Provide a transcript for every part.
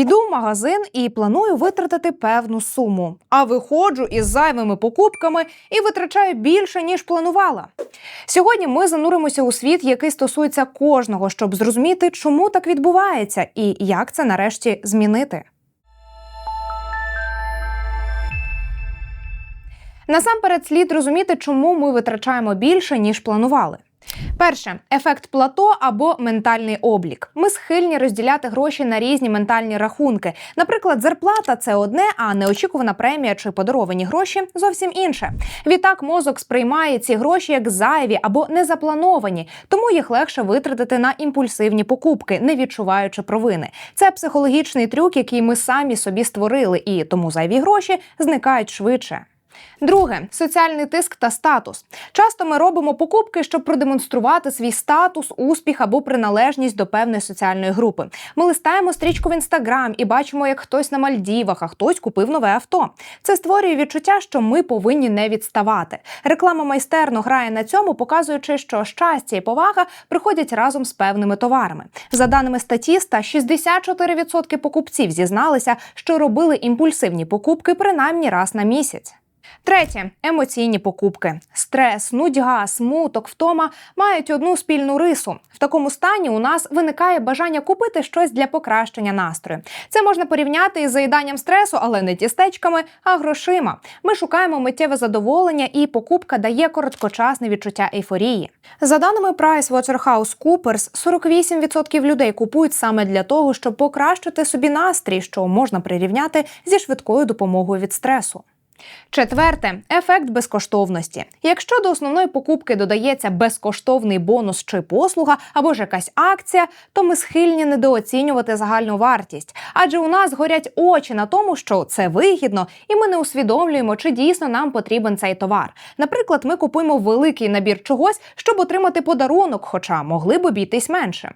Йду в магазин і планую витратити певну суму. А виходжу із зайвими покупками і витрачаю більше ніж планувала. Сьогодні ми зануримося у світ, який стосується кожного, щоб зрозуміти, чому так відбувається і як це нарешті змінити. Насамперед слід розуміти, чому ми витрачаємо більше ніж планували. Перше ефект плато або ментальний облік. Ми схильні розділяти гроші на різні ментальні рахунки. Наприклад, зарплата це одне, а неочікувана премія чи подаровані гроші зовсім інше. Відтак мозок сприймає ці гроші як зайві або незаплановані, тому їх легше витратити на імпульсивні покупки, не відчуваючи провини. Це психологічний трюк, який ми самі собі створили, і тому зайві гроші зникають швидше. Друге соціальний тиск та статус. Часто ми робимо покупки, щоб продемонструвати свій статус, успіх або приналежність до певної соціальної групи. Ми листаємо стрічку в інстаграм і бачимо, як хтось на Мальдівах, а хтось купив нове авто. Це створює відчуття, що ми повинні не відставати. Реклама майстерно грає на цьому, показуючи, що щастя і повага приходять разом з певними товарами. За даними статіста, 64% покупців зізналися, що робили імпульсивні покупки принаймні раз на місяць. Третє емоційні покупки. Стрес, нудьга, смуток, втома мають одну спільну рису. В такому стані у нас виникає бажання купити щось для покращення настрою. Це можна порівняти із заїданням стресу, але не тістечками, а грошима. Ми шукаємо миттєве задоволення, і покупка дає короткочасне відчуття ейфорії. За даними PricewaterhouseCoopers, 48% людей купують саме для того, щоб покращити собі настрій, що можна прирівняти зі швидкою допомогою від стресу. Четверте ефект безкоштовності. Якщо до основної покупки додається безкоштовний бонус чи послуга або ж якась акція, то ми схильні недооцінювати загальну вартість, адже у нас горять очі на тому, що це вигідно, і ми не усвідомлюємо, чи дійсно нам потрібен цей товар. Наприклад, ми купуємо великий набір чогось, щоб отримати подарунок, хоча могли б обійтись менше.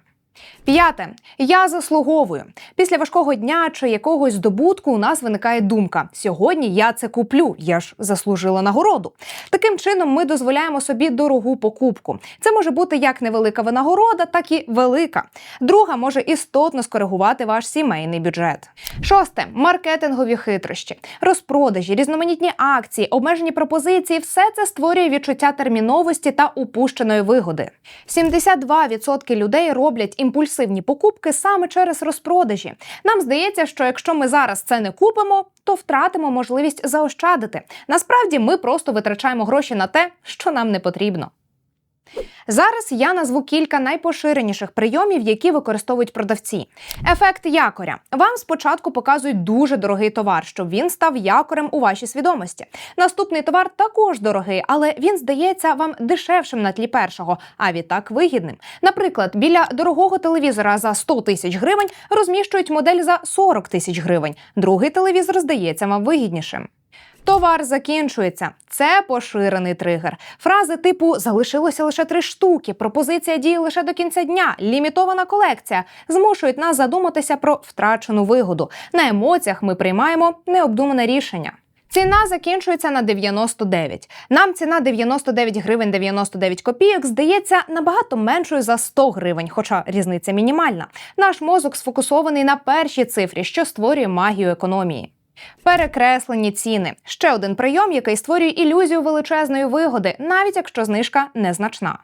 П'яте я заслуговую. Після важкого дня чи якогось здобутку у нас виникає думка: сьогодні я це куплю, я ж заслужила нагороду. Таким чином, ми дозволяємо собі дорогу покупку. Це може бути як невелика винагорода, так і велика. Друга може істотно скоригувати ваш сімейний бюджет. Шосте маркетингові хитрощі, розпродажі, різноманітні акції, обмежені пропозиції все це створює відчуття терміновості та упущеної вигоди. 72% людей роблять імпульсивні покупки саме через розпродажі. Нам здається, що якщо ми зараз це не купимо, то втратимо можливість заощадити. Насправді ми просто витрачаємо гроші на те, що нам не потрібно. Зараз я назву кілька найпоширеніших прийомів, які використовують продавці. Ефект якоря. Вам спочатку показують дуже дорогий товар, щоб він став якорем у вашій свідомості. Наступний товар також дорогий, але він здається вам дешевшим на тлі першого, а відтак вигідним. Наприклад, біля дорогого телевізора за 100 тисяч гривень розміщують модель за 40 тисяч гривень. Другий телевізор здається вам вигіднішим. Товар закінчується. Це поширений тригер. Фрази типу залишилося лише три штуки, пропозиція діє лише до кінця дня, лімітована колекція змушують нас задуматися про втрачену вигоду. На емоціях ми приймаємо необдумане рішення. Ціна закінчується на 99. Нам ціна 99 гривень 99 копійок здається набагато меншою за 100 гривень, хоча різниця мінімальна. Наш мозок сфокусований на першій цифрі, що створює магію економії. Перекреслені ціни ще один прийом, який створює ілюзію величезної вигоди, навіть якщо знижка незначна.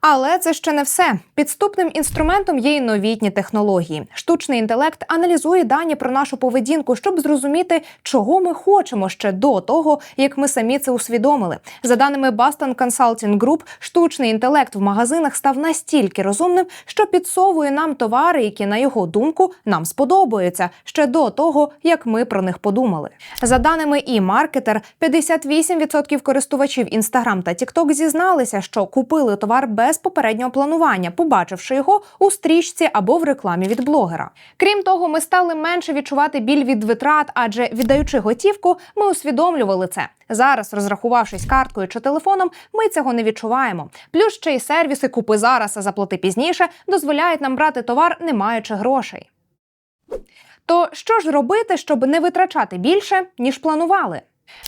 Але це ще не все. Підступним інструментом є й новітні технології. Штучний інтелект аналізує дані про нашу поведінку, щоб зрозуміти, чого ми хочемо ще до того, як ми самі це усвідомили. За даними Boston Consulting Group, штучний інтелект в магазинах став настільки розумним, що підсовує нам товари, які, на його думку, нам сподобаються ще до того, як ми про них подумали. За даними e-маркетер, 58% користувачів Instagram та TikTok зізналися, що купили товар без попереднього планування, побачивши його у стрічці або в рекламі від блогера. Крім того, ми стали менше відчувати біль від витрат, адже віддаючи готівку, ми усвідомлювали це. Зараз, розрахувавшись карткою чи телефоном, ми цього не відчуваємо. Плюс ще й сервіси купи зараз, а заплати пізніше дозволяють нам брати товар, не маючи грошей. То що ж робити, щоб не витрачати більше, ніж планували?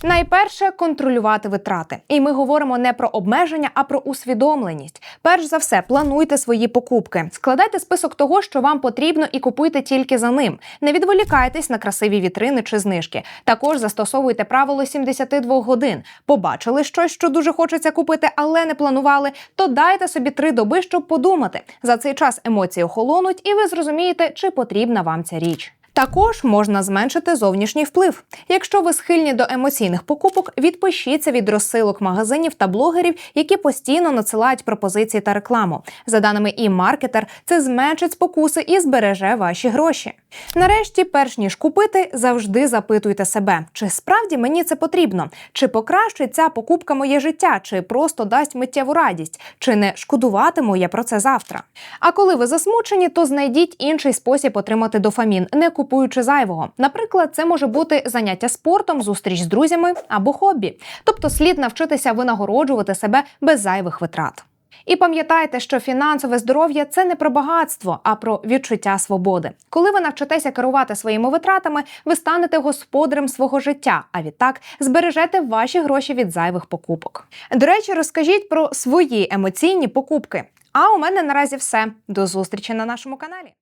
Найперше контролювати витрати. І ми говоримо не про обмеження, а про усвідомленість. Перш за все, плануйте свої покупки. Складайте список того, що вам потрібно, і купуйте тільки за ним. Не відволікайтесь на красиві вітрини чи знижки. Також застосовуйте правило 72 годин. Побачили щось, що дуже хочеться купити, але не планували. То дайте собі три доби, щоб подумати. За цей час емоції охолонуть, і ви зрозумієте, чи потрібна вам ця річ. Також можна зменшити зовнішній вплив. Якщо ви схильні до емоційних покупок, відпишіться від розсилок магазинів та блогерів, які постійно надсилають пропозиції та рекламу. За даними і маркетер, це зменшить спокуси і збереже ваші гроші. Нарешті, перш ніж купити, завжди запитуйте себе, чи справді мені це потрібно, чи покращить ця покупка моє життя, чи просто дасть миттєву радість, чи не шкодуватиму я про це завтра. А коли ви засмучені, то знайдіть інший спосіб отримати дофамін, не купуючи зайвого. Наприклад, це може бути заняття спортом, зустріч з друзями або хобі. Тобто слід навчитися винагороджувати себе без зайвих витрат. І пам'ятайте, що фінансове здоров'я це не про багатство, а про відчуття свободи. Коли ви навчитеся керувати своїми витратами, ви станете господарем свого життя, а відтак збережете ваші гроші від зайвих покупок. До речі, розкажіть про свої емоційні покупки. А у мене наразі все. До зустрічі на нашому каналі.